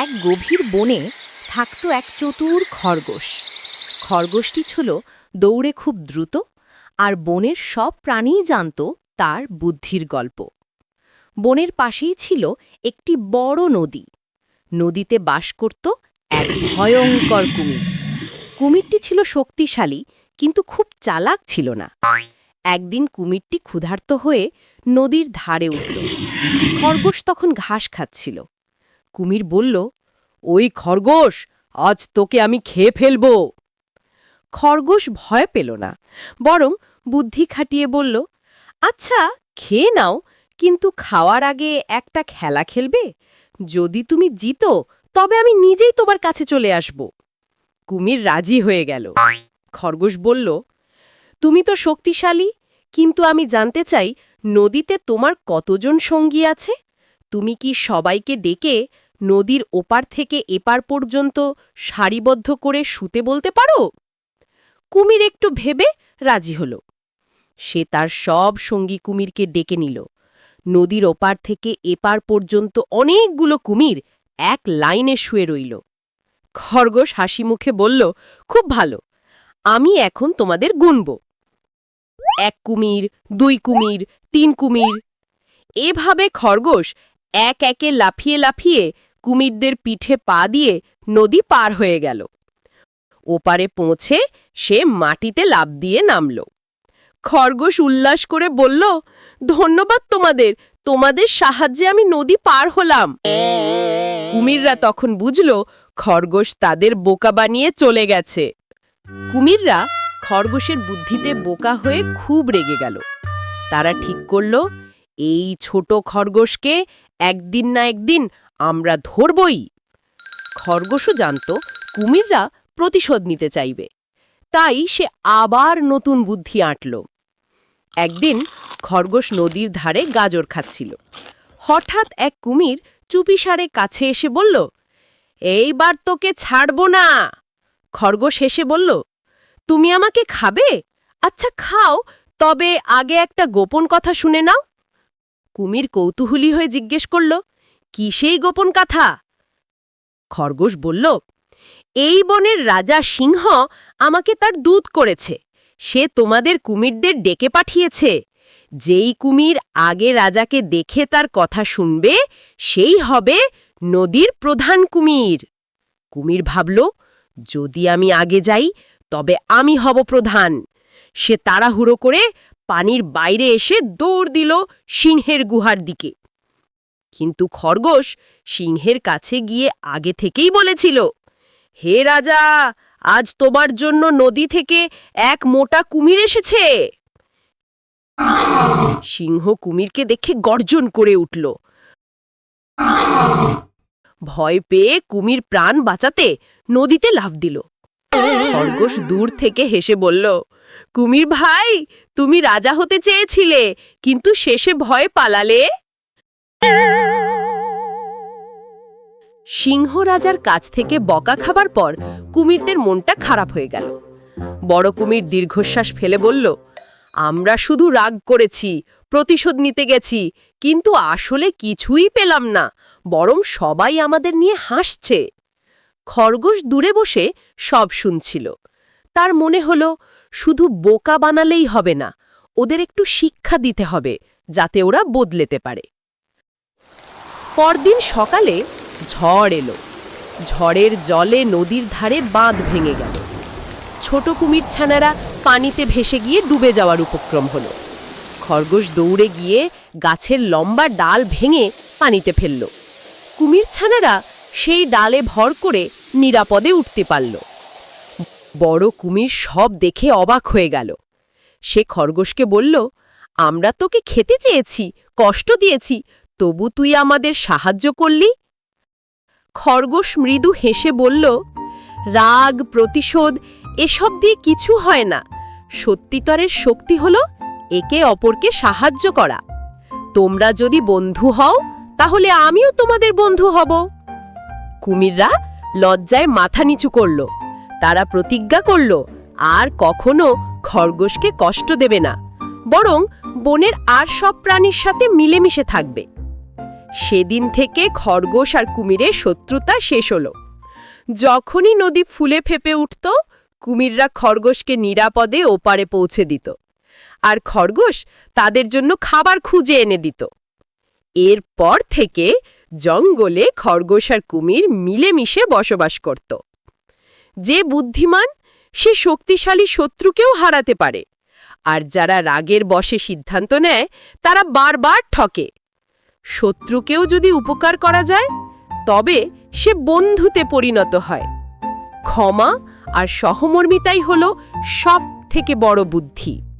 এক গভীর বনে থাকত এক চতুর খরগোশ। খরগোশটি ছিল দৌড়ে খুব দ্রুত আর বনের সব প্রাণীই জানত তার বুদ্ধির গল্প। বনের পাশেই ছিল একটি বড় নদী। নদীতে বাস করত এক ভয়ঙ্কর কুমির। কুমিরটি ছিল শক্তিশালী, কিন্তু খুব চালাক ছিল না। একদিন কুমিরটি ক্ষুধার্ত হয়ে নদীর ধারে উঠল। খরগোশ তখন ঘাস খাচ্ছিল। কুমির বলল, ওই খরগোশ, আজ তোকে আমি খেয়ে ফেলব। খরগোশ ভয় পেল না, বরং বুদ্ধি খাটিয়ে বলল আচ্ছা খেয়ে নাও, কিন্তু খাওয়ার আগে একটা খেলা খেলবে। যদি তুমি জিতো, তবে আমি নিজেই তোমার কাছে চলে আসব। কুমির রাজি হয়ে গেল। খরগোশ বলল, তুমি তো শক্তিশালী, কিন্তু আমি জানতে চাই, নদীতে তোমার কতজন সঙ্গী আছে? তুমি কি সবাইকে ডেকে নদীর ওপার থেকে এপার পর্যন্ত সারিবদ্ধ করে শুতে বলতে পারো? কুমির একটু ভেবে রাজি হল। সে তার সব সঙ্গী কুমিরকে ডেকে নিল। নদীর ওপার থেকে এপার পর্যন্ত অনেকগুলো কুমির এক লাইনে শুয়ে রইল। খরগোশ হাসি মুখে বলল, খুব ভালো, আমি এখন তোমাদের গুনব। এক কুমির, দুই কুমির, তিন কুমির। এভাবে খরগোশ এক একে লাফিয়ে লাফিয়ে কুমিরদের পিঠে পা দিয়ে নদী পার হয়ে গেল। ওপারে পৌঁছে সে মাটিতে লাফ দিয়ে নামল। খরগোশ উল্লাস করে বলল, ধন্যবাদ তোমাদের তোমাদের সাহায্যে আমি নদী পার হলাম। কুমিররা তখন বুঝল, খরগোশ তাদের বোকা বানিয়ে চলে গেছে। কুমিররা খরগোশের বুদ্ধিতে বোকা হয়ে খুব রেগে গেল। তারা ঠিক করল, এই ছোট খরগোশকে একদিন না একদিন আমরা ধরবই। খরগোশও জানত, কুমিররা প্রতিশোধ নিতে চাইবে। তাই সে আবার নতুন বুদ্ধি আঁটল। একদিন খরগোশ নদীর ধারে গাজর খাচ্ছিল। হঠাৎ এক কুমির চুপিসারে কাছে এসে বলল, এইবার তোকে ছাড়ব না। খরগোশ হেসে বলল, তুমি আমাকে খাবে? আচ্ছা খাও, তবে আগে একটা গোপন কথা শুনে নাও। কুমির কৌতূহলী হয়ে জিজ্ঞেস করল কি সেই গোপন কথা? খরগোশ বলল, এই বনের রাজা সিংহ আমাকে তার দূত করেছে। সে তোমাদের কুমিরদের ডেকে পাঠিয়েছে। যেই কুমির আগে রাজাকে দেখে তার কথা শুনবে, সেই হবে নদীর প্রধান কুমির। কুমির ভাবল, যদি আমি আগে যাই, তবে আমি হব প্রধান। সে তাড়াহুড়ো করে পানির বাইরে এসে দৌড় দিল সিংহের গুহার দিকে। কিন্তু খরগোশ সিংহের কাছে গিয়ে আগে থেকেই বলেছিল, হে রাজা, আজ তোমার জন্য নদী থেকে এক মোটা কুমির এসেছে। সিংহ কুমিরকে দেখে গর্জন করে উঠল। ভয় পেয়ে কুমির প্রাণ বাঁচাতে নদীতে লাফ দিল। খরগোশ দূর থেকে হেসে বলল, কুমির ভাই, তুমি রাজা হতে চেয়েছিলে, কিন্তু শেষে ভয় পালালে? সিংহ রাজার কাছ থেকে বকা খাবার পর কুমিরদের মনটা খারাপ হয়ে গেল। বড় কুমির দীর্ঘশ্বাস ফেলে বলল, আমরা শুধু রাগ করেছি, প্রতিশোধ নিতে গেছি, কিন্তু আসলে কিছুই পেলাম না, বরং সবাই আমাদের নিয়ে হাসছে। খরগোশ দূরে বসে সব শুনছিল। তার মনে হলো, শুধু বোকা বানালেই হবে না, ওদের একটু শিক্ষা দিতে হবে, যাতে ওরা বদলেতে পারে। পরদিন সকালে ঝড় এলো। ঝড়ের জলে নদীর ধারে বাঁধ ভেঙে গেল। ছোট কুমির ছানারা পানিতে ভেসে গিয়ে ডুবে যাওয়ার উপক্রম হলো। খরগোশ দৌড়ে গিয়ে গাছের লম্বা ডাল ভেঙে পানিতে ফেলল। কুমির ছানারা সেই ডালে ভর করে নিরাপদে উঠতে পারল। বড় কুমির সব দেখে অবাক হয়ে গেল। সে খরগোশকে বলল, আমরা তোকে খেতে চেয়েছি, কষ্ট দিয়েছি তবু তুই আমাদের সাহায্য করলি? খরগোশ মৃদু হেসে বলল, রাগ, প্রতিশোধ, এসব দিয়ে কিছু হয় না। সত্যিতরের শক্তি হল একে অপরকে সাহায্য করা। তোমরা যদি বন্ধু হও, তাহলে আমিও তোমাদের বন্ধু হব। কুমিররা লজ্জায় মাথা নিচু করল। তারা প্রতিজ্ঞা করল, আর কখনো খরগোশকে কষ্ট দেবে না। বরং বনের আর সব প্রাণীর সাথে মিলেমিশে থাকবে। সেদিন থেকে খরগোশ আর কুমিরের শত্রুতা শেষ হলো। যখনই নদী ফুলে ফেপে উঠত, কুমিররা খরগোশকে নিরাপদে ওপারে পৌঁছে দিত আর খরগোশ তাদের জন্য খাবার খুঁজে এনে দিত। এরপর থেকে জঙ্গলে খরগোশ আর কুমির মিলেমিশে বসবাস করত। যে বুদ্ধিমান, সে শক্তিশালী শত্রুকেও হারাতে পারে। আর যারা রাগের বশে সিদ্ধান্ত নেয়, তারা বারবার ঠকে। শত্রুকেও যদি উপকার করা যায়, তবে সে বন্ধুতে পরিণত হয়। ক্ষমা আর সহমর্মিতাই হল সব থেকে বড় বুদ্ধি।